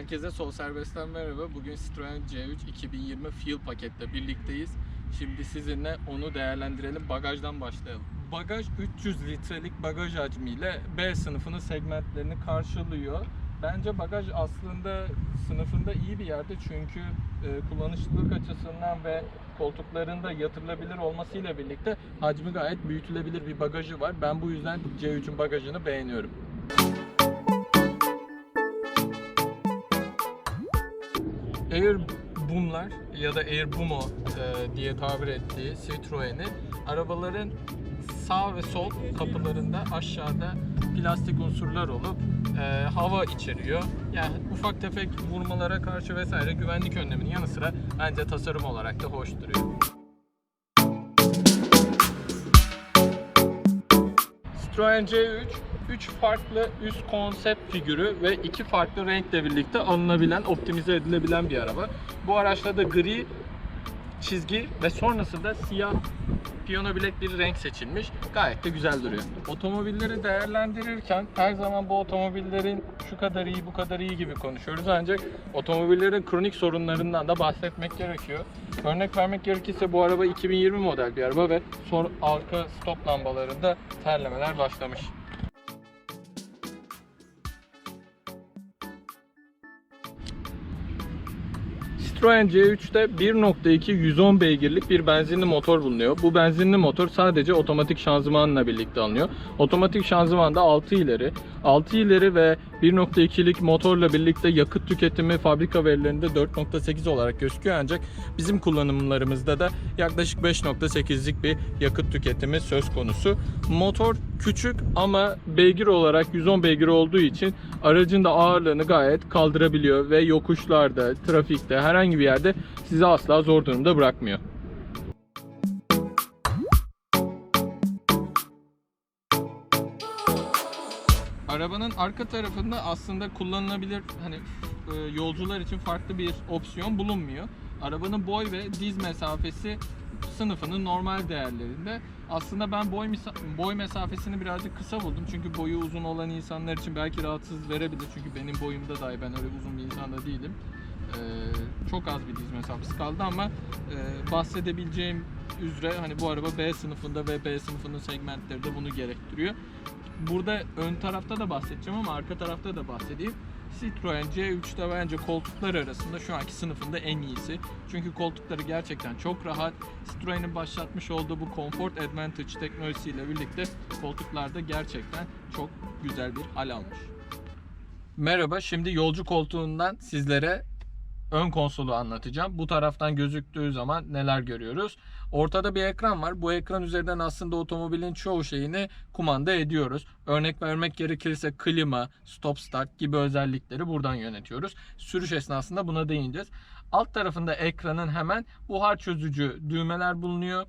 Herkese Sol Serbest'ten merhaba. Bugün Citroen C3 2020 Fuel paketle birlikteyiz. Şimdi sizinle onu değerlendirelim. Bagajdan başlayalım. Bagaj 300 litrelik bagaj hacmiyle B sınıfının segmentlerini karşılıyor. Bence bagaj aslında sınıfında iyi bir yerde çünkü e, kullanışlılık açısından ve koltuklarında yatırılabilir olmasıyla birlikte hacmi gayet büyütülebilir bir bagajı var. Ben bu yüzden C3'ün bagajını beğeniyorum. Air Boom'lar ya da Air Boomo e, diye tabir ettiği Citroen'i arabaların sağ ve sol kapılarında aşağıda plastik unsurlar olup e, hava içeriyor. Yani ufak tefek vurmalara karşı vesaire güvenlik önleminin yanı sıra bence tasarım olarak da hoş duruyor. Citroen C3 3 farklı üst konsept figürü ve iki farklı renkle birlikte alınabilen, optimize edilebilen bir araba. Bu araçta da gri çizgi ve sonrasında siyah piyano bilek bir renk seçilmiş. Gayet de güzel duruyor. Otomobilleri değerlendirirken her zaman bu otomobillerin şu kadar iyi, bu kadar iyi gibi konuşuyoruz. Ancak otomobillerin kronik sorunlarından da bahsetmek gerekiyor. Örnek vermek gerekirse bu araba 2020 model bir araba ve son arka stop lambalarında terlemeler başlamış. Citroen C3'te 1.2 110 beygirlik bir benzinli motor bulunuyor. Bu benzinli motor sadece otomatik şanzımanla birlikte alınıyor. Otomatik şanzımanda 6 ileri, 6 ileri ve 1.2'lik motorla birlikte yakıt tüketimi fabrika verilerinde 4.8 olarak gözüküyor ancak bizim kullanımlarımızda da yaklaşık 5.8'lik bir yakıt tüketimi söz konusu. Motor küçük ama beygir olarak 110 beygir olduğu için aracın da ağırlığını gayet kaldırabiliyor ve yokuşlarda, trafikte, herhangi bir yerde sizi asla zor durumda bırakmıyor. Arabanın arka tarafında aslında kullanılabilir hani e, yolcular için farklı bir opsiyon bulunmuyor. Arabanın boy ve diz mesafesi sınıfının normal değerlerinde. Aslında ben boy boy mesafesini birazcık kısa buldum. Çünkü boyu uzun olan insanlar için belki rahatsız verebilir. Çünkü benim boyumda dahi ben öyle uzun bir insan da değilim. Ee, çok az bir diz mesafesi kaldı ama e, bahsedebileceğim üzere hani bu araba B sınıfında ve B sınıfının segmentleri de bunu gerektiriyor. Burada ön tarafta da bahsedeceğim ama arka tarafta da bahsedeyim. Citroen C3'te bence koltuklar arasında şu anki sınıfında en iyisi. Çünkü koltukları gerçekten çok rahat. Citroen'in başlatmış olduğu bu Comfort Advantage teknolojisiyle birlikte koltuklarda gerçekten çok güzel bir hal almış. Merhaba, şimdi yolcu koltuğundan sizlere ön konsolu anlatacağım. Bu taraftan gözüktüğü zaman neler görüyoruz? Ortada bir ekran var. Bu ekran üzerinden aslında otomobilin çoğu şeyini kumanda ediyoruz. Örnek vermek gerekirse klima, stop start gibi özellikleri buradan yönetiyoruz. Sürüş esnasında buna değineceğiz. Alt tarafında ekranın hemen buhar çözücü düğmeler bulunuyor. Ee,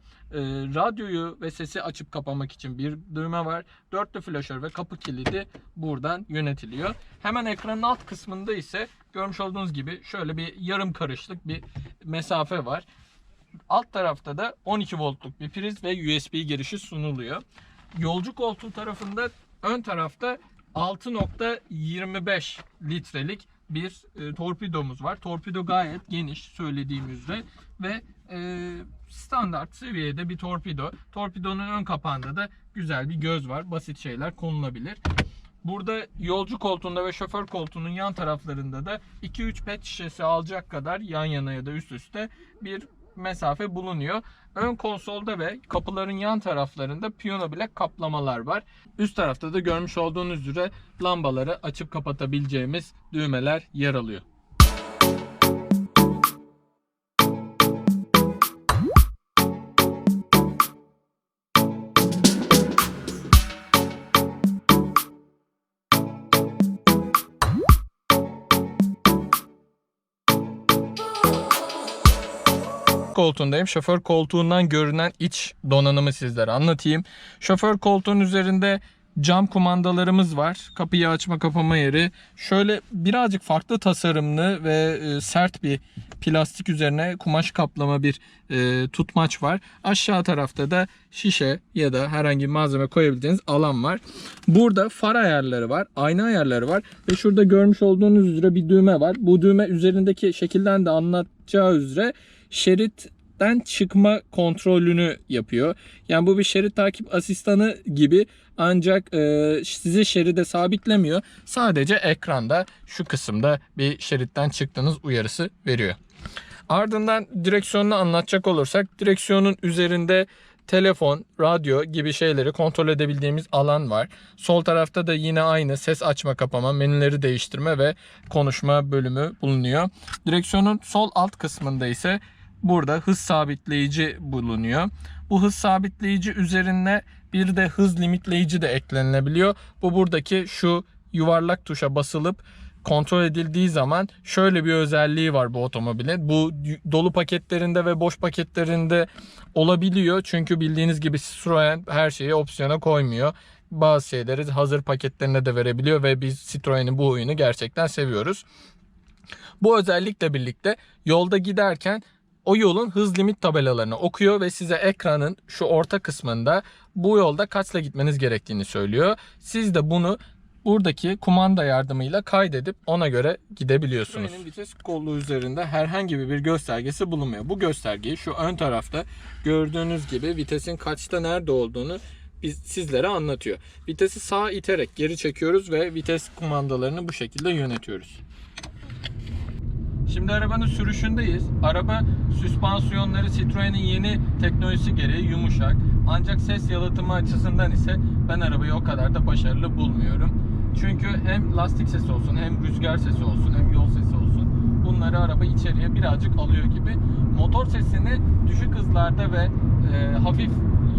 radyoyu ve sesi açıp kapamak için bir düğme var. Dörtlü flaşör ve kapı kilidi buradan yönetiliyor. Hemen ekranın alt kısmında ise görmüş olduğunuz gibi şöyle bir yarım karışlık bir mesafe var. Alt tarafta da 12 voltluk bir priz ve USB girişi sunuluyor. Yolcu koltuğu tarafında ön tarafta 6.25 litrelik bir e, torpidomuz var. Torpido gayet geniş söylediğim üzere ve e, standart seviyede bir torpido. Torpidonun ön kapağında da güzel bir göz var. Basit şeyler konulabilir. Burada yolcu koltuğunda ve şoför koltuğunun yan taraflarında da 2-3 pet şişesi alacak kadar yan yana ya da üst üste bir mesafe bulunuyor. Ön konsolda ve kapıların yan taraflarında piyano bilek kaplamalar var. Üst tarafta da görmüş olduğunuz üzere lambaları açıp kapatabileceğimiz düğmeler yer alıyor. Koltuğundayım. Şoför koltuğundan görünen iç donanımı sizlere anlatayım. Şoför koltuğun üzerinde cam kumandalarımız var. Kapıyı açma kapama yeri. Şöyle birazcık farklı tasarımlı ve e, sert bir plastik üzerine kumaş kaplama bir e, tutmaç var. Aşağı tarafta da şişe ya da herhangi bir malzeme koyabildiğiniz alan var. Burada far ayarları var. Ayna ayarları var. Ve şurada görmüş olduğunuz üzere bir düğme var. Bu düğme üzerindeki şekilden de anlatacağı üzere şeritten çıkma kontrolünü yapıyor. Yani bu bir şerit takip asistanı gibi ancak e, sizi şeride sabitlemiyor. Sadece ekranda şu kısımda bir şeritten çıktığınız uyarısı veriyor. Ardından direksiyonunu anlatacak olursak direksiyonun üzerinde telefon, radyo gibi şeyleri kontrol edebildiğimiz alan var. Sol tarafta da yine aynı ses açma kapama, menüleri değiştirme ve konuşma bölümü bulunuyor. Direksiyonun sol alt kısmında ise burada hız sabitleyici bulunuyor. Bu hız sabitleyici üzerine bir de hız limitleyici de eklenilebiliyor. Bu buradaki şu yuvarlak tuşa basılıp kontrol edildiği zaman şöyle bir özelliği var bu otomobilin. Bu dolu paketlerinde ve boş paketlerinde olabiliyor. Çünkü bildiğiniz gibi Citroen her şeyi opsiyona koymuyor. Bazı şeyleri hazır paketlerine de verebiliyor ve biz Citroen'in bu oyunu gerçekten seviyoruz. Bu özellikle birlikte yolda giderken o yolun hız limit tabelalarını okuyor ve size ekranın şu orta kısmında bu yolda kaçla gitmeniz gerektiğini söylüyor. Siz de bunu buradaki kumanda yardımıyla kaydedip ona göre gidebiliyorsunuz. Benim vites kolu üzerinde herhangi bir göstergesi bulunmuyor. Bu göstergeyi şu ön tarafta gördüğünüz gibi vitesin kaçta nerede olduğunu biz sizlere anlatıyor. Vitesi sağa iterek geri çekiyoruz ve vites kumandalarını bu şekilde yönetiyoruz. Şimdi arabanın sürüşündeyiz. Araba süspansiyonları Citroen'in yeni teknolojisi gereği yumuşak. Ancak ses yalıtımı açısından ise ben arabayı o kadar da başarılı bulmuyorum. Çünkü hem lastik sesi olsun, hem rüzgar sesi olsun, hem yol sesi olsun bunları araba içeriye birazcık alıyor gibi. Motor sesini düşük hızlarda ve e, hafif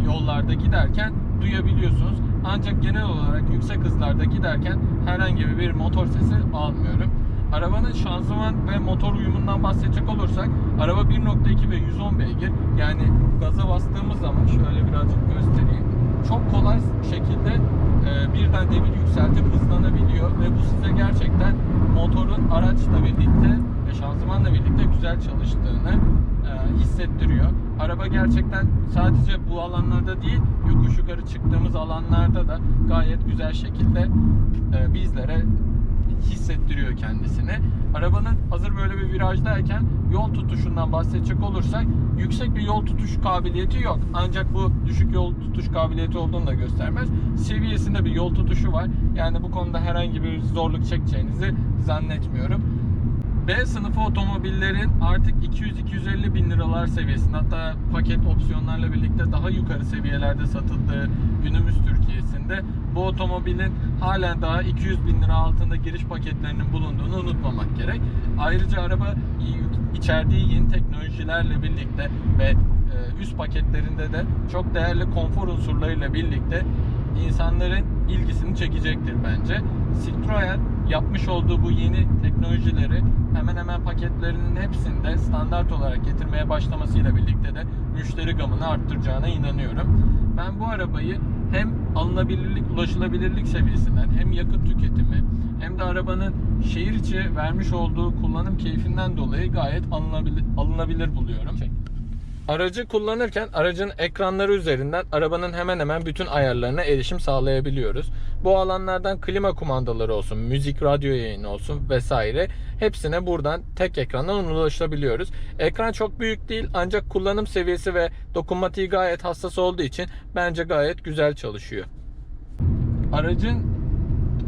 yollarda giderken duyabiliyorsunuz. Ancak genel olarak yüksek hızlarda giderken herhangi bir motor sesi almıyorum. Arabanın şanzıman ve motor uyumundan bahsedecek olursak araba 1.2 ve 110 beygir. Yani gaza bastığımız zaman şöyle birazcık göstereyim. Çok kolay şekilde e, birden devir yükseltip hızlanabiliyor ve bu size gerçekten motorun araçla birlikte ve şanzımanla birlikte güzel çalıştığını e, hissettiriyor. Araba gerçekten sadece bu alanlarda değil, yokuş yukarı çıktığımız alanlarda da gayet güzel şekilde e, bizlere hissettiriyor kendisini. Arabanın hazır böyle bir virajdayken yol tutuşundan bahsedecek olursak yüksek bir yol tutuş kabiliyeti yok. Ancak bu düşük yol tutuş kabiliyeti olduğunu da göstermez. Seviyesinde bir yol tutuşu var. Yani bu konuda herhangi bir zorluk çekeceğinizi zannetmiyorum. B sınıfı otomobillerin artık 200-250 bin liralar seviyesinde hatta paket opsiyonlarla birlikte daha yukarı seviyelerde satıldığı günümüz Türkiye'sinde bu otomobilin halen daha 200 bin lira altında giriş paketlerinin bulunduğunu unutmamak gerek. Ayrıca araba içerdiği yeni teknolojilerle birlikte ve e, üst paketlerinde de çok değerli konfor unsurlarıyla birlikte insanların ilgisini çekecektir bence. Citroen yapmış olduğu bu yeni teknolojileri hemen hemen paketlerinin hepsinde standart olarak getirmeye başlamasıyla birlikte de müşteri gamını arttıracağına inanıyorum. Ben bu arabayı hem alınabilirlik, ulaşılabilirlik seviyesinden hem yakıt tüketimi hem de arabanın şehir içi vermiş olduğu kullanım keyfinden dolayı gayet alınabilir, alınabilir buluyorum. Aracı kullanırken aracın ekranları üzerinden arabanın hemen hemen bütün ayarlarına erişim sağlayabiliyoruz. Bu alanlardan klima kumandaları olsun, müzik, radyo yayını olsun vesaire hepsine buradan tek ekrandan ulaşabiliyoruz. Ekran çok büyük değil ancak kullanım seviyesi ve dokunmatiği gayet hassas olduğu için bence gayet güzel çalışıyor. Aracın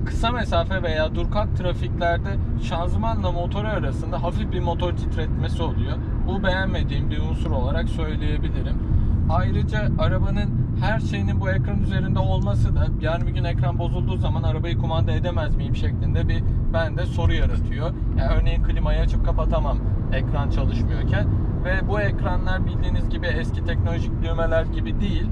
kısa mesafe veya dur kalk trafiklerde şanzımanla motoru arasında hafif bir motor titretmesi oluyor. Bu beğenmediğim bir unsur olarak söyleyebilirim. Ayrıca arabanın her şeyinin bu ekran üzerinde olması da yarın bir gün ekran bozulduğu zaman arabayı kumanda edemez miyim şeklinde bir bende soru yaratıyor. Yani örneğin klimayı açıp kapatamam ekran çalışmıyorken ve bu ekranlar bildiğiniz gibi eski teknolojik düğmeler gibi değil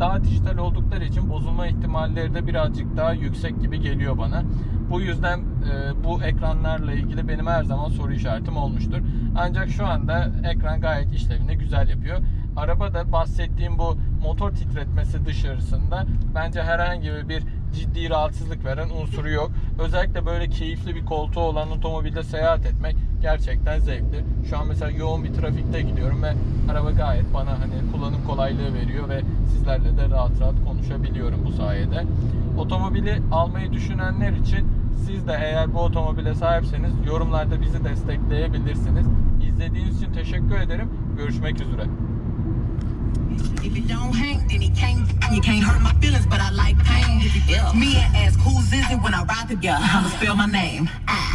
daha dijital oldukları için bozulma ihtimalleri de birazcık daha yüksek gibi geliyor bana. Bu yüzden e, bu ekranlarla ilgili benim her zaman soru işaretim olmuştur. Ancak şu anda ekran gayet işlevini güzel yapıyor. Arabada bahsettiğim bu motor titretmesi dışarısında bence herhangi bir ciddi rahatsızlık veren unsuru yok. Özellikle böyle keyifli bir koltuğu olan otomobilde seyahat etmek gerçekten zevkli. Şu an mesela yoğun bir trafikte gidiyorum ve araba gayet bana hani kullanım kolaylığı veriyor ve sizlerle de rahat rahat konuşabiliyorum bu sayede. Otomobili almayı düşünenler için siz de eğer bu otomobile sahipseniz yorumlarda bizi destekleyebilirsiniz. İzlediğiniz için teşekkür ederim. Görüşmek üzere. If it don't hang, then it can't. You can't hurt my feelings, but I like pain. Yeah. Me and as cool Zizzy when I ride together. I'ma spell my name. I